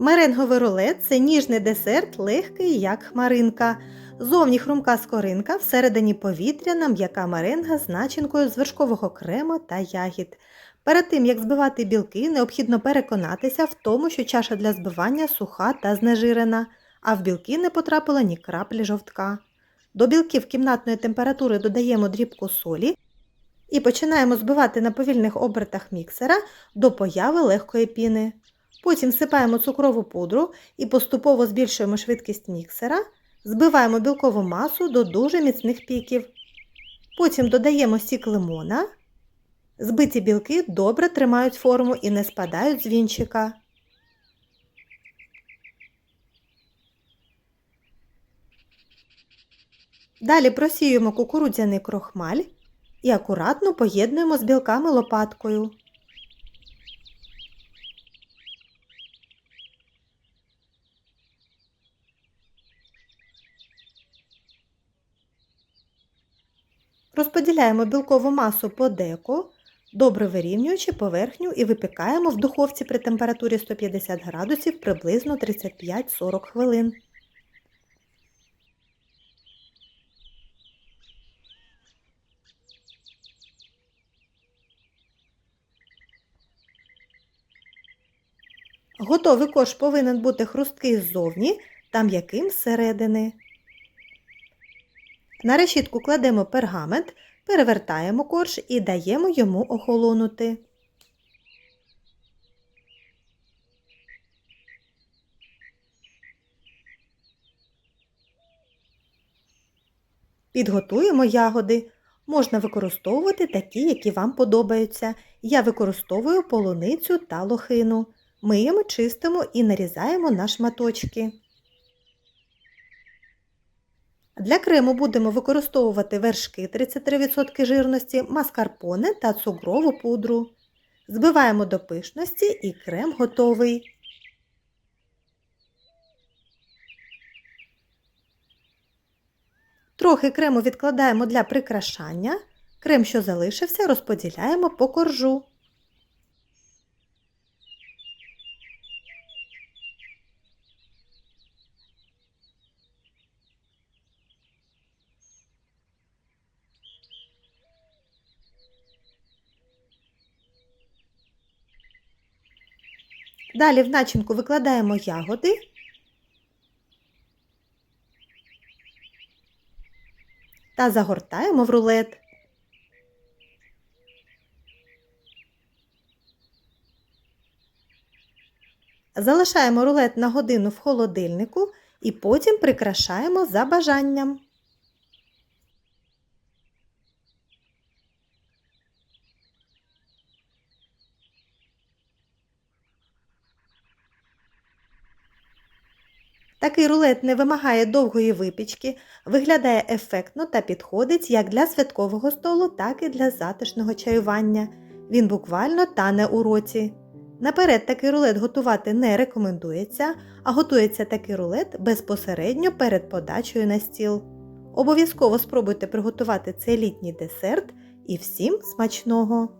Меренговий рулет це ніжний десерт, легкий, як хмаринка. Зовні хрумка скоринка, всередині повітряна м'яка меренга з начинкою з вершкового крему та ягід. Перед тим, як збивати білки, необхідно переконатися в тому, що чаша для збивання суха та знежирена, а в білки не потрапило ні краплі жовтка. До білків кімнатної температури додаємо дрібку солі і починаємо збивати на повільних обертах міксера до появи легкої піни. Потім всипаємо цукрову пудру і поступово збільшуємо швидкість міксера, збиваємо білкову масу до дуже міцних піків. Потім додаємо сік лимона. Збиті білки добре тримають форму і не спадають з вінчика. Далі просіюємо кукурудзяний крохмаль і акуратно поєднуємо з білками лопаткою. Розподіляємо білкову масу по деко, добре вирівнюючи поверхню і випікаємо в духовці при температурі 150 градусів приблизно 35-40 хвилин. Готовий корж повинен бути хрусткий ззовні та м'яким зсередини. На решітку кладемо пергамент, перевертаємо корж і даємо йому охолонути. Підготуємо ягоди. Можна використовувати такі, які вам подобаються. Я використовую полуницю та лохину. Миємо, чистимо і нарізаємо на шматочки. Для крему будемо використовувати вершки 33% жирності, маскарпоне та цукрову пудру. Збиваємо до пишності і крем готовий. Трохи крему відкладаємо для прикрашання. Крем, що залишився, розподіляємо по коржу. Далі в начинку викладаємо ягоди. Та загортаємо в рулет. Залишаємо рулет на годину в холодильнику і потім прикрашаємо за бажанням. Такий рулет не вимагає довгої випічки, виглядає ефектно та підходить як для святкового столу, так і для затишного чаювання. Він буквально тане у роті. Наперед такий рулет готувати не рекомендується, а готується такий рулет безпосередньо перед подачею на стіл. Обов'язково спробуйте приготувати цей літній десерт і всім смачного!